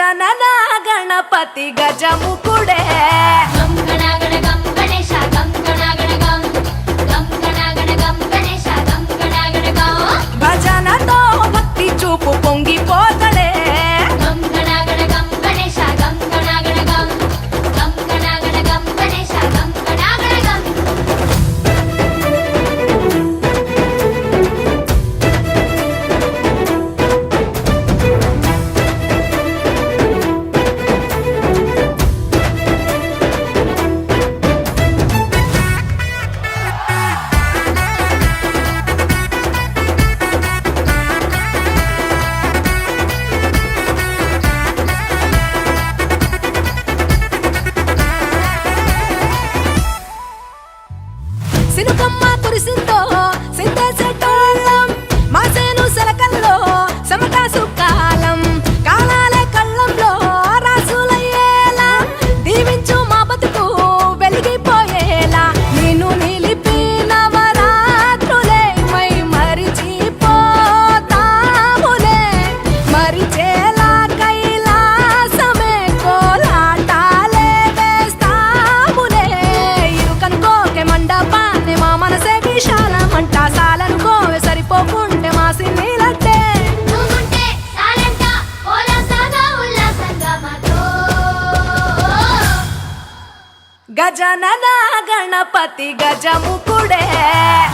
ಗಜನನ ಗಣಪತಿ ಗಜ ಮುಕುಡೆ 心动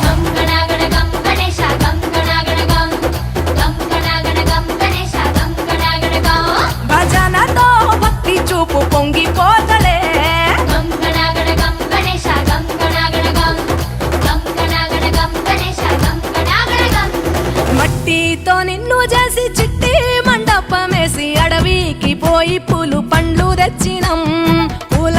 గం గణగణ గం గణేశ గం గణగణ గం మట్టితో నిన్ను చేసి చిట్టి మండపమేసి అడవికి పోయి పూలు పండ్లు తెచ్చినం. పూల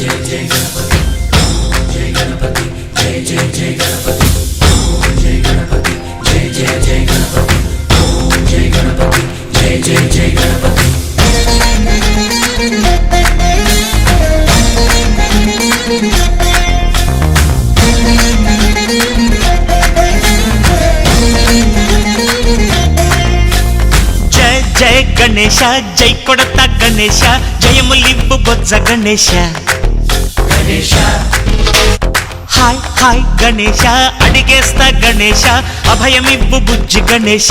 జయ జయ గణపతి జయ గణపతి జయ జయ జయ గణపతి జయ గణపతి జయ జయ జయ గణపతి జయ గణపతి జయ జయ జయ గణపతి గణేశ జై కొడత గణేశ జయములిబ్బు బొజ్జ గణేశ. గణేష హాయ్ హాయ్ గణేష అడిగేస్తా గణేష అభయమివ్వు బుజ్జి గణేష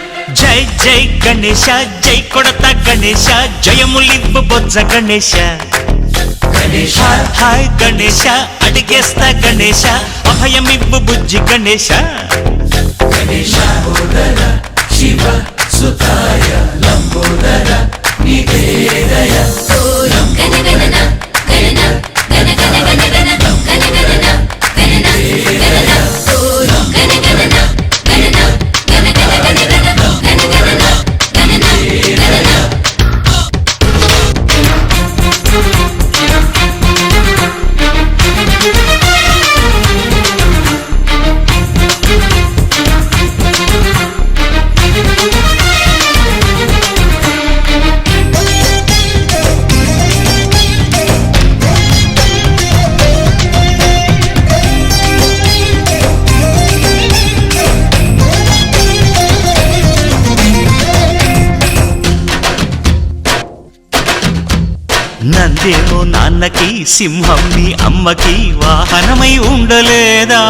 గణేశ జై కొడత గణేశ జయములివ్వు బొజ్జ గణేశ. గణేశ. హాయ్ గణేశ అడిగేస్తా గణేశ అభయమివ్వు బుజ్జి గణేశ. గణేశ శివ సుతాయ లంబోదర నీకే సింహం నీ అమ్మకి వాహనమై ఉండలేదా?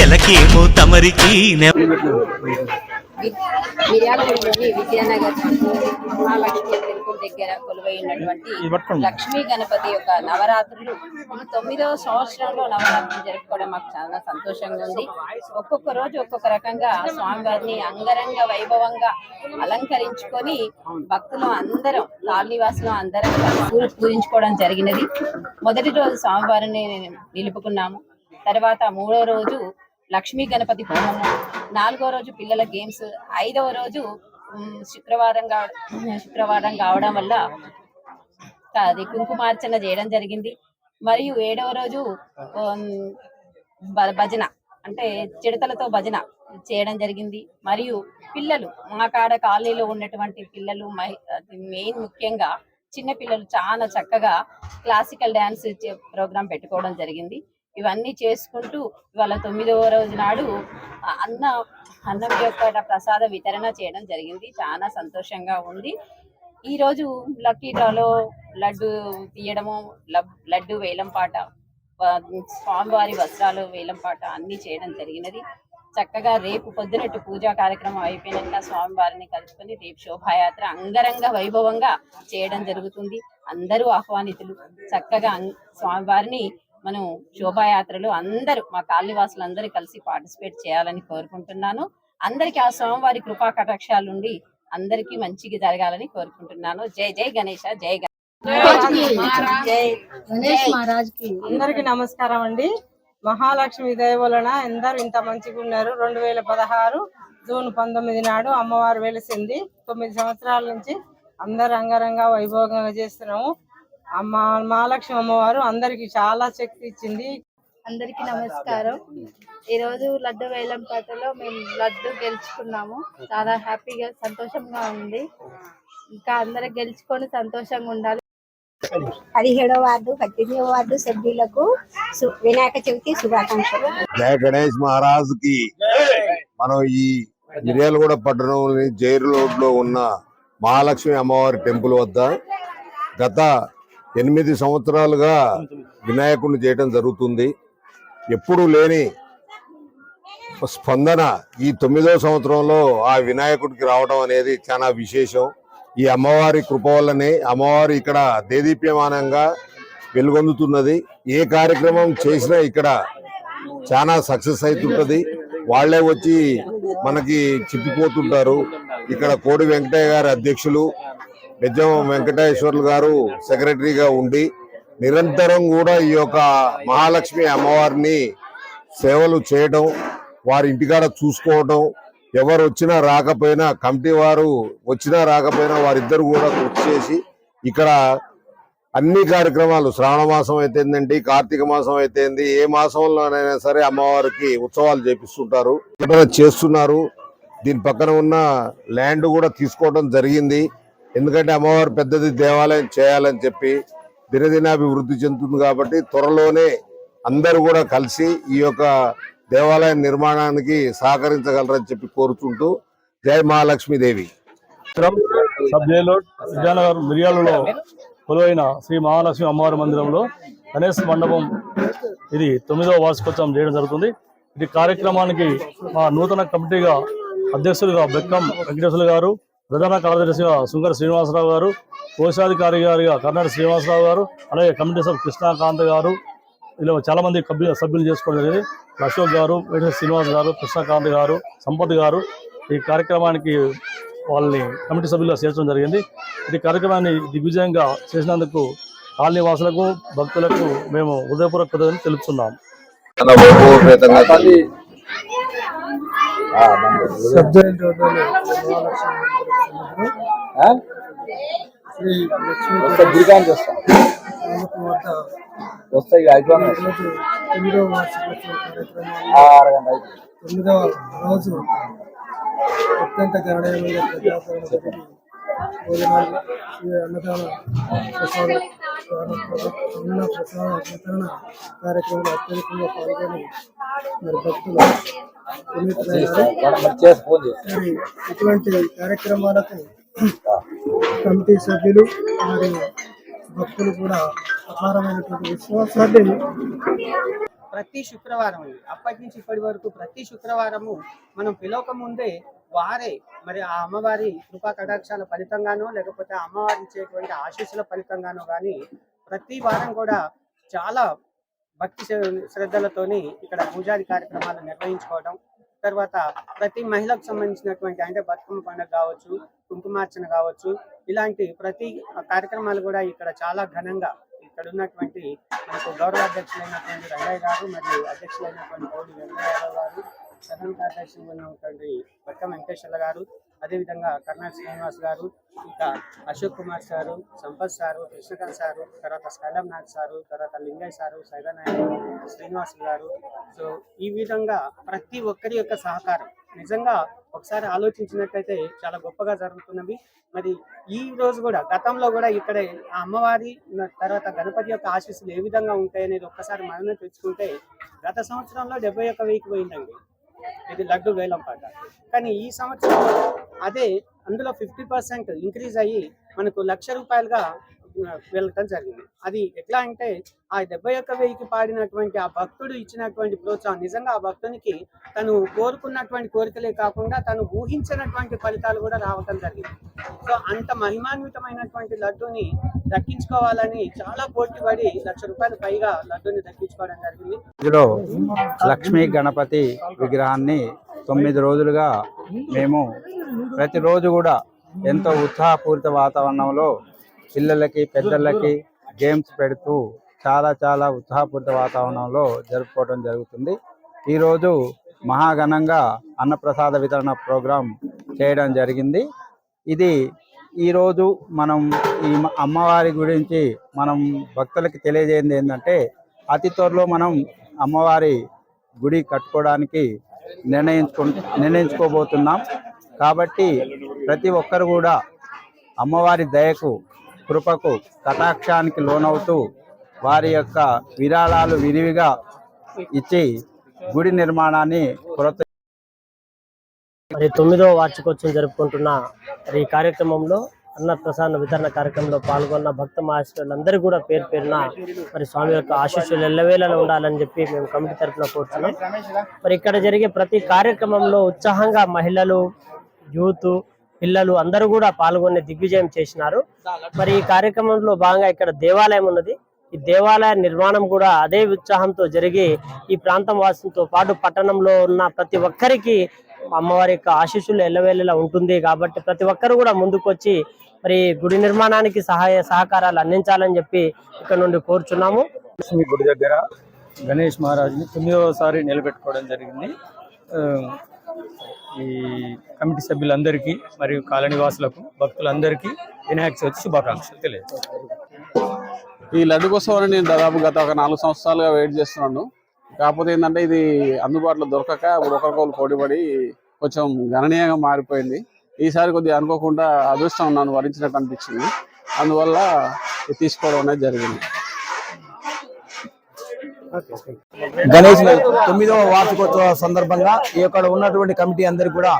ఎలకేమో తమరికి నె- మిర్యాలగూడలోని విద్యానగర్ మహాలక్ష్మి టెంపుల్ దగ్గర కొలువై ఉన్నటువంటి లక్ష్మీ గణపతి యొక్క నవరాత్రులు తొమ్మిదవ సంవత్సరంలో నవరాత్రులు జరుపుకోవడం మాకు చాలా సంతోషంగా ఉంది. ఒక్కొక్క రోజు ఒక్కొక్క రకంగా స్వామివారిని అంగరంగ వైభవంగా అలంకరించుకొని భక్తులు అందరం కాలనీవాసులు అందరం పూజ పూజించుకోవడం జరిగినది. మొదటి రోజు స్వామివారిని నిలుపుకున్నాము. తర్వాత మూడో రోజు లక్ష్మీ గణపతి హోమము నాలుగో రోజు పిల్లల గేమ్స్ ఐదవ రోజు శుక్రవారం శుక్రవారం కావడం వల్ల అది కుంకుమార్చన చేయడం జరిగింది. మరియు ఏడవ రోజు భ- భజన అంటే చిడతలతో భజన చేయడం జరిగింది. మరియు పిల్లలు మా కాడ కాలనీలో ఉన్నటువంటి పిల్లలు మహి- మెయిన్ ముఖ్యంగా చిన్న పిల్లలు చాలా చక్కగా క్లాసికల్ డ్యాన్స్ ప్రోగ్రాం పెట్టుకోవడం జరిగింది. ఇవన్నీ చేసుకుంటూ ఇవాళ తొమ్మిదవ రోజు నాడు అన్న అన్నం యొక్క ప్రసాద వితరణ చేయడం జరిగింది. చాలా సంతోషంగా ఉంది. ఈ రోజు లక్కీ డ్రాలో లడ్డు తీయడము లబ్- లడ్డు వేలం పాట స్వామివారి వస్త్రాలు వేలం పాట అన్ని చేయడం జరిగినది. చక్కగా రేపు పొద్దునట్టు పూజా కార్యక్రమం అయిపోయినాక స్వామివారిని కలుసుకొని రేపు శోభాయాత్ర అంగరంగ వైభవంగా చేయడం జరుగుతుంది. అందరూ ఆహ్వానితులు. చక్కగా స్వామివారిని మనం శోభాయాత్రలో అందరూ మా కాలనివాసులు అందరూ కలిసి పార్టిసిపేట్ చేయాలని కోరుకుంటున్నాను. అందరికీ ఆ స్వామివారి కృపా కటాక్షాలు ఉండి అందరికీ మంచిగా జరగాలని కోరుకుంటున్నాను. జై జై గణేష జై గణేష్ జై గణేష్ మహారాజ్కి అందరికి నమస్కారం అండి. మహాలక్ష్మి దయ వలన అందరూ ఇంత మంచిగా ఉన్నారు. రెండు వేల పదహారు జూన్ పంతొమ్మిది నాడు అమ్మవారు వెలిసింది. తొమ్మిది సంవత్సరాల నుంచి అందరు అంగరంగ వైభవంగా చేస్తున్నాము. అమ్మ మహాలక్ష్మి అమ్మవారు అందరికి చాలా శక్తి ఇచ్చింది. అందరికి నమస్కారం. ఈ రోజు లడ్డు వేలం పాటలో మేము లడ్డు గెలుచుకున్నాము. చాలా హ్యాపీగా సంతోషంగా ఉంది. ఇంకా అందరం గెలుచుకొని సంతోషంగా ఉండాలి. పదిహేడో వార్డు పద్దెనిమిదో వార్డు సభ్యులకు సు- వినాయక చవితి శుభాకాంక్షలు. జయ గణేష్ మహారాజ్కి మనం ఈ మిర్యాలగూడ పట్టణంలోని జైరు రోడ్లో ఉన్న మహాలక్ష్మి అమ్మవారి టెంపుల్ వద్ద గత ఎనిమిది సంవత్సరాలుగా వినాయకుడిని చేయటం జరుగుతుంది. ఎప్పుడూ లేని స్పందన ఈ తొమ్మిదో సంవత్సరంలో ఆ వినాయకుడికి రావడం అనేది చాలా విశేషం. ఈ అమ్మవారి కృప వల్లనే అమ్మవారు ఇక్కడ దేదీప్యమానంగా వెలుగొందుతున్నది. ఏ కార్యక్రమం చేసినా ఇక్కడ చాలా సక్సెస్ అవుతుంటుంది. వాళ్ళే వచ్చి మనకి చిప్పిపోతుంటారు. ఇక్కడ కోడి వెంకటయ్య గారి అధ్యక్షులు నిజం వెంకటేశ్వర్లు గారు సెక్రటరీగా ఉండి నిరంతరం కూడా ఈ యొక్క మహాలక్ష్మి అమ్మవారిని సేవలు చేయడం వారి ఇంటికాడ చూసుకోవడం ఎవరు వచ్చినా రాకపోయినా కమిటీ వారు వచ్చినా రాకపోయినా వారిద్దరు కూడా కృషి చేసి ఇక్కడ అన్ని కార్యక్రమాలు శ్రావణ మాసం అయితేందండి కార్తీక మాసం అయితేంది ఏ మాసంలోనైనా సరే అమ్మవారికి ఉత్సవాలు చేపిస్తుంటారు చేస్తున్నారు దీని పక్కన ఉన్న ల్యాండ్ కూడా తీసుకోవడం జరిగింది. ఎందుకంటే అమ్మవారు పెద్దది దేవాలయం చేయాలని చెప్పి దినదినాభివృద్ధి చెందుతుంది కాబట్టి త్వరలోనే అందరూ కూడా కలిసి ఈ యొక్క దేవాలయ నిర్మాణానికి సహకరించగలరని చెప్పి కోరుతుంటూ జై మహాలక్ష్మీదేవి. విజయనగర్ మిర్యాలలో కొలువైన శ్రీ మహాలక్ష్మి అమ్మవారి మందిరంలో గణేష్ మండపం ఇది తొమ్మిదవ వార్షికోత్సవం చేయడం జరుగుతుంది. ఇది కార్యక్రమానికి మా నూతన కమిటీగా అధ్యక్షులుగా బెక్కం వెంకటేశ్వర గారు ప్రధాన కార్యదర్శిగా సుంకర శ్రీనివాసరావు గారు కోశాధికారి గారిగా కర్ణాటక శ్రీనివాసరావు గారు అలాగే కమిటీ సభ్యులు కృష్ణాకాంత్ గారు ఇలా చాలా మంది కబ్బి సభ్యులు చేసుకోవడం జరిగింది. అశోక్ గారు వెంకటేశ్వర శ్రీనివాస్ గారు కృష్ణాకాంత్ గారు సంపత్ గారు ఈ కార్యక్రమానికి వాళ్ళని కమిటీ సభ్యులుగా చేర్చడం జరిగింది. ఈ కార్యక్రమాన్ని దిగ్విజయంగా చేసినందుకు కాలనీ వాసులకు భక్తులకు మేము హృదయపూర్వక కృతజ్ఞతలు తొమ్మిదవ రోజు అత్యంత గణనీయమైన ప్రజాదరణ జరిగి భోజనాలు ఈ అన్నదాన ప్రసాద అన్న ప్రసాద వితరణ కార్యక్రమంలో అత్యధికంగా పాల్గొని మరి భక్తులు ఇటువంటి కార్యక్రమాలకు కమిటీ సభ్యులు మరియు భక్తులు కూడా అపారమైనటువంటి విశ్వాసాన్ని ప్రతి శుక్రవారం అప్పటి నుంచి ఇప్పటి వరకు ప్రతి శుక్రవారము మనం పిలవక ముందే వారే మరి ఆ అమ్మవారి కృపా కటాక్షాల ఫలితంగానో లేకపోతే అమ్మవారి ఇచ్చేటువంటి ఆశీస్సుల ఫలితంగానో కానీ ప్రతి వారం కూడా చాలా భక్తి శ్రద్ధలతోని ఇక్కడ పూజాది కార్యక్రమాలు నిర్వహించుకోవడం తర్వాత ప్రతి మహిళకు సంబంధించినటువంటి అంటే బతుకమ్మ పండుగ కావచ్చు కుంకుమార్చన కావచ్చు. ఇలాంటి ప్రతి కార్యక్రమాలు కూడా ఇక్కడ చాలా ఘనంగా ఇక్కడ ఉన్నటువంటి మనకు గౌరవ అధ్యక్షులైనటువంటి రంగయ్య గారు మరియు అధ్యక్షులైనటువంటి కోడి వెంకయ్య గారు ప్రధాన కార్యదర్శి ఉన్నటువంటి బట్ట వెంకటేశ్వర గారు అదేవిధంగా కర్ణాటక శ్రీనివాస్ గారు ఇంకా Ashok Kumar sir Sampath sir Krishnakanth sir తర్వాత స్కైలం నాథ్ సారు తర్వాత లింగయ్య సారు సైదా నాయుడు శ్రీనివాస్ గారు. సో ఈ విధంగా ప్రతి ఒక్కరి యొక్క సహకారం నిజంగా ఒకసారి ఆలోచించినట్లయితే చాలా గొప్పగా జరుగుతున్నవి. మరి ఈ రోజు కూడా గతంలో కూడా ఇక్కడ ఆ అమ్మవారి తర్వాత గణపతి యొక్క ఆశీస్సులు ఏ విధంగా ఉంటాయి అనేది ఒక్కసారి మనమే తెచ్చుకుంటే గత సంవత్సరంలో డెబ్బై ఒక్క వెయ్యికి పోయిందండి. ఇది లడ్డు వేలం పాట. కానీ ఈ సంవత్సరం అదే అందులో ఫిఫ్టీ పర్సెంట్ ఇంక్రీజ్ అయ్యి మనకు లక్ష రూపాయలుగా వెళ్ళటం జరిగింది. అది ఎట్లా అంటే ఆ డెబ్బై ఒక్క వెయ్యికి పాడినటువంటి ఆ భక్తుడు ఇచ్చినటువంటి ప్రోత్సాహం నిజంగా ఆ భక్తునికి తను కోరుకున్నటువంటి కోరికలే కాకుండా తను ఊహించినటువంటి ఫలితాలు కూడా రావటం జరిగింది. సో అంత మహిమాన్వితమైనటువంటి లడ్డూని దక్కించుకోవాలని చాలా పోటీ పడి లక్ష రూపాయలు పైగా లడ్డూని దక్కించుకోవడం జరిగింది. ఇందులో లక్ష్మీ గణపతి విగ్రహాన్ని తొమ్మిది రోజులుగా మేము ప్రతిరోజు కూడా ఎంతో ఉత్సాహపూరిత వాతావరణంలో పిల్లలకి పెద్దలకి గేమ్స్ పెడుతూ చాలా చాలా ఉత్సాహపూరిత వాతావరణంలో జరుపుకోవడం జరుగుతుంది. ఈరోజు మహాఘనంగా అన్నప్రసాద వితరణ ప్రోగ్రాం చేయడం జరిగింది. ఇది ఈరోజు మనం ఈ అమ్మవారి గురించి మనం భక్తులకి తెలియజేయంది ఏంటంటే అతి త్వరలో మనం అమ్మవారి గుడి కట్టుకోవడానికి నిర్ణయించుకు నిర్ణయించుకోబోతున్నాం. కాబట్టి ప్రతి ఒక్కరు కూడా అమ్మవారి దయకు కృపకు కటాక్షానికి లోనవుతూ వారి యొక్క విరాళాలు విరివిగా ఇచ్చి గుడి నిర్మాణాన్ని ప్రోత్స మరి తొమ్మిదవ వార్షికోత్సవం జరుపుకుంటున్న మరి ఈ కార్యక్రమంలో అన్న ప్రసాద వితరణ కార్యక్రమంలో పాల్గొన్న భక్త మహాశ్వరులందరూ కూడా పేరు పేరున మరి స్వామి యొక్క ఆశీస్సులు ఎల్లవేళలో ఉండాలని చెప్పి మేము కమిటీ తరఫున కోరుతున్నాం మరి ఇక్కడ జరిగే ప్రతి కార్యక్రమంలో ఉత్సాహంగా మహిళలు యూత్ పిల్లలు అందరూ కూడా పాల్గొని దిగ్విజయం చేసినారు. మరి ఈ కార్యక్రమంలో భాగంగా ఇక్కడ దేవాలయం ఉన్నది. ఈ దేవాలయ నిర్మాణం కూడా అదే ఉత్సాహంతో జరిగి ఈ ప్రాంతం వాసులతో పాటు పట్టణంలో ఉన్న ప్రతి ఒక్కరికి అమ్మవారి యొక్క ఆశీస్సులు ఎల్లవేళలా ఉంటుంది కాబట్టి ప్రతి ఒక్కరు కూడా ముందుకొచ్చి మరి గుడి నిర్మాణానికి సహాయ సహకారాలు అందించాలని చెప్పి ఇక్కడ నుండి కోరుచున్నాము. గుడి దగ్గర గణేష్ మహారాజ్ని తొమ్మిదవసారి నిలబెట్టుకోవడం జరిగింది. ఆ, ఈ కమిటీ సభ్యులందరికీ మరియు కాలనివాసులకు భక్తులందరికీ వినాయక చవితి శుభాకాంక్షలు తెలియదు ఈ లడ్డు కోసం అని నేను దాదాపు గత ఒక నాలుగు సంవత్సరాలుగా వెయిట్ చేస్తున్నాను. కాకపోతే ఏంటంటే ఇది అందుబాటులో దొరకక ఇప్పుడు ఒకరికొకరు పోటీపడి కొంచెం గణనీయంగా మారిపోయింది. ఈసారి కొద్దిగా అనుకోకుండా అదృష్టం నన్ను వరించినట్టు అనిపించింది. అందువల్ల ఇది తీసుకోవడం అనేది జరిగింది. గణేష్ తొమ్మిదవ వార్షికోత్సవ సందర్భంగా ఈ యొక్క ఉన్నటువంటి కమిటీ అందరికి కూడా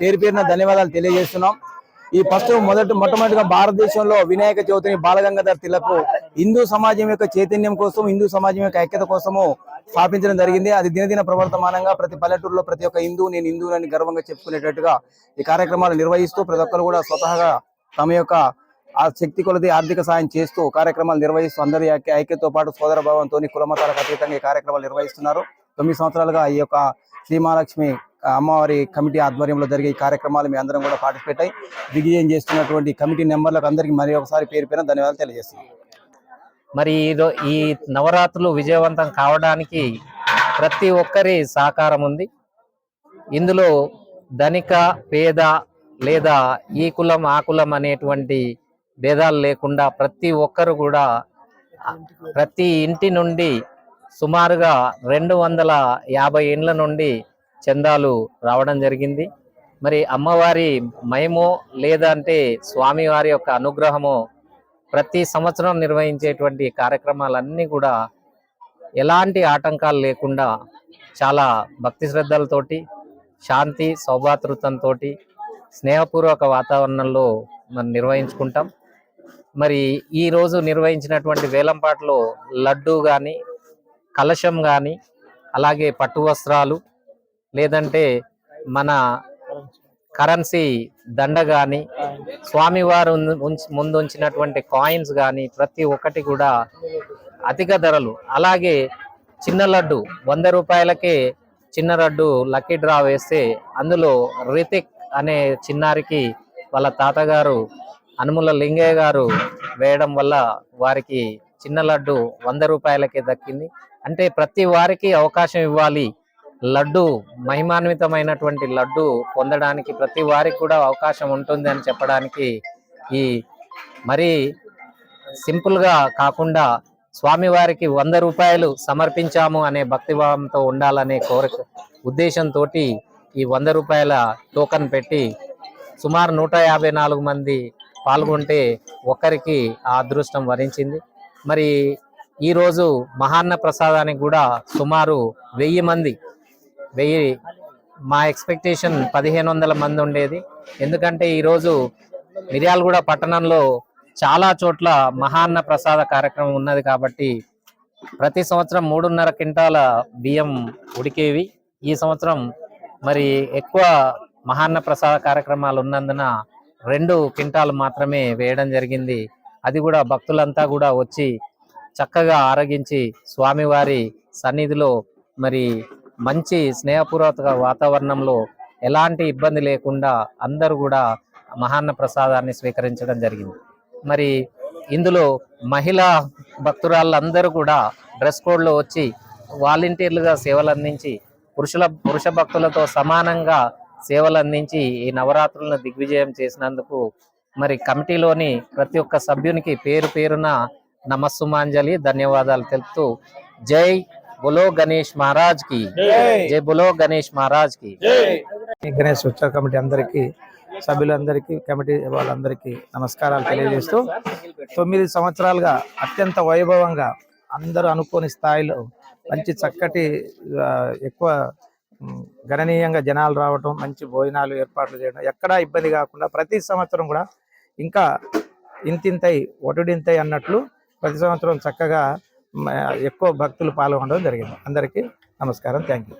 పేరు పేరున ధన్యవాదాలు తెలియజేస్తున్నాం. ఈ ఫస్ట్ మొదటి మొట్టమొదటిగా భారతదేశంలో వినాయక చవితిని బాలగంగాధర్ తిలక్ హిందూ సమాజం యొక్క చైతన్యం కోసం హిందూ సమాజం యొక్క ఐక్యత కోసము స్థాపించడం జరిగింది. అది దినదిన ప్రవర్తమానంగా ప్రతి పల్లెటూరులో ప్రతి ఒక్క హిందూ నేను హిందువులని గర్వంగా చెప్పుకునేటట్టుగా ఈ కార్యక్రమాలు నిర్వహిస్తూ ప్రతి ఒక్కరు కూడా స్వతహాగా తమ యొక్క ఆ శక్తి కొలది ఆర్థిక సాయం చేస్తూ కార్యక్రమాలు నిర్వహిస్తూ అందరి ఐక్యతో పాటు సోదర భావంతో కులమతాలకు అతీతంగా ఈ కార్యక్రమాలు నిర్వహిస్తున్నారు. తొమ్మిది సంవత్సరాలుగా ఈ యొక్క శ్రీ మహాలక్ష్మి అమ్మవారి కమిటీ ఆధ్వర్యంలో జరిగే ఈ కార్యక్రమాలు మీ అందరం కూడా పార్టిసిపేట్ అయి విజయం చేస్తున్నటువంటి కమిటీ నెంబర్లకు అందరికీ మరి ఒకసారి పేరు పైన ధన్యవాదాలు తెలియజేస్తున్నాను మరి ఈరో- ఈ నవరాత్రులు విజయవంతం కావడానికి ప్రతి ఒక్కరి సహకారం ఉంది. ఇందులో ధనిక పేద లేదా ఈ కులం ఆ కులం అనేటువంటి భేదాలు లేకుండా ప్రతి ఒక్కరు కూడా ప్రతి ఇంటి నుండి సుమారుగా రెండు వందల యాభై ఇండ్ల నుండి చందాలు రావడం జరిగింది. మరి అమ్మవారి మయమో లేదంటే స్వామివారి యొక్క అనుగ్రహమో ప్రతి సంవత్సరం నిర్వహించేటువంటి కార్యక్రమాలన్నీ కూడా ఎలాంటి ఆటంకాలు లేకుండా చాలా భక్తి శ్రద్ధలతోటి శాంతి సౌభాతృతంతో స్నేహపూర్వక వాతావరణంలో మనం నిర్వహించుకుంటాం. మరి ఈ రోజు నిర్వహించినటువంటి వేలంపాట్లో లడ్డు కానీ కలశం కానీ అలాగే పట్టు వస్త్రాలు లేదంటే మన కరెన్సీ దండ కానీ స్వామివారు ఉన్- ముందు ఉంచినటువంటి కాయిన్స్ కానీ ప్రతి ఒక్కటి కూడా అధిక ధరలు. అలాగే చిన్న లడ్డు వంద రూపాయలకే చిన్న లడ్డు లక్కీ డ్రా వేస్తే అందులో రితిక్ అనే చిన్నారికి వాళ్ళ తాతగారు అనుముల లింగయ్య గారు వేయడం వల్ల వారికి చిన్న లడ్డు వంద రూపాయలకే దక్కింది. అంటే ప్రతి వారికి అవకాశం ఇవ్వాలి. లడ్డు మహిమాన్వితమైనటువంటి లడ్డు పొందడానికి ప్రతి వారికి కూడా అవకాశం ఉంటుంది అని చెప్పడానికి ఈ మరి సింపుల్గా కాకుండా స్వామివారికి వంద రూపాయలు సమర్పించాము అనే భక్తిభావంతో ఉండాలనే కోరిక ఉద్దేశంతో ఈ వంద రూపాయల టోకన్ పెట్టి సుమారు నూట యాభై నాలుగు మంది పాల్గొంటే ఒకరికి ఆ అదృష్టం వరించింది. మరి ఈరోజు మహాన్న ప్రసాదానికి కూడా సుమారు వెయ్యి మంది వెయ్యి మా ఎక్స్పెక్టేషన్ పదిహేను వందల మంది ఉండేది. ఎందుకంటే ఈరోజు మిర్యాలగూడ పట్టణంలో చాలా చోట్ల మహాన్న ప్రసాద కార్యక్రమం ఉన్నది కాబట్టి ప్రతి సంవత్సరం మూడున్నర క్వింటాల బియ్యం ఉడికేవి. ఈ సంవత్సరం మరి ఎక్కువ మహాన్న ప్రసాద కార్యక్రమాలు ఉన్నందున రెండు క్వింటాలు మాత్రమే వేయడం జరిగింది. అది కూడా భక్తులంతా కూడా వచ్చి చక్కగా ఆరగించి స్వామివారి సన్నిధిలో మరి మంచి స్నేహపూర్వక వాతావరణంలో ఎలాంటి ఇబ్బంది లేకుండా అందరూ కూడా మహాన్న ప్రసాదాన్ని స్వీకరించడం జరిగింది. మరి ఇందులో మహిళా భక్తురాళ్ళందరూ కూడా డ్రెస్ కోడ్లో వచ్చి వాలంటీర్లుగా సేవలు అందించి పురుషుల పురుష భక్తులతో సమానంగా సేవలు అందించి ఈ నవరాత్రులను దిగ్విజయం చేసినందుకు మరి కమిటీలోని ప్రతి ఒక్క సభ్యునికి పేరు పేరున నమస్సుమాంజలి ధన్యవాదాలు తెలుపుతూ జై బులో గణేష్ మహారాజ్కి జై బులో గణేష్ మహారాజ్కి ఈ గణేష్ ఉత్సవ కమిటీ అందరికీ సభ్యులందరికీ కమిటీ వాళ్ళందరికీ నమస్కారాలు తెలియజేస్తూ తొమ్మిది సంవత్సరాలుగా అత్యంత వైభవంగా అందరూ అనుకోని స్థాయిలో మంచి చక్కటి ఎక్కువ గణనీయంగా జనాలు రావటం మంచి భోజనాలు ఏర్పాట్లు చేయడం ఎక్కడా ఇబ్బంది కాకుండా ప్రతి సంవత్సరం కూడా ఇంకా ఇంతింతై ఒటుడింతై అన్నట్లు ప్రతి సంవత్సరం చక్కగా ఎక్కువ భక్తులు పాల్గొనడం జరిగింది. అందరికీ నమస్కారం. Thank you.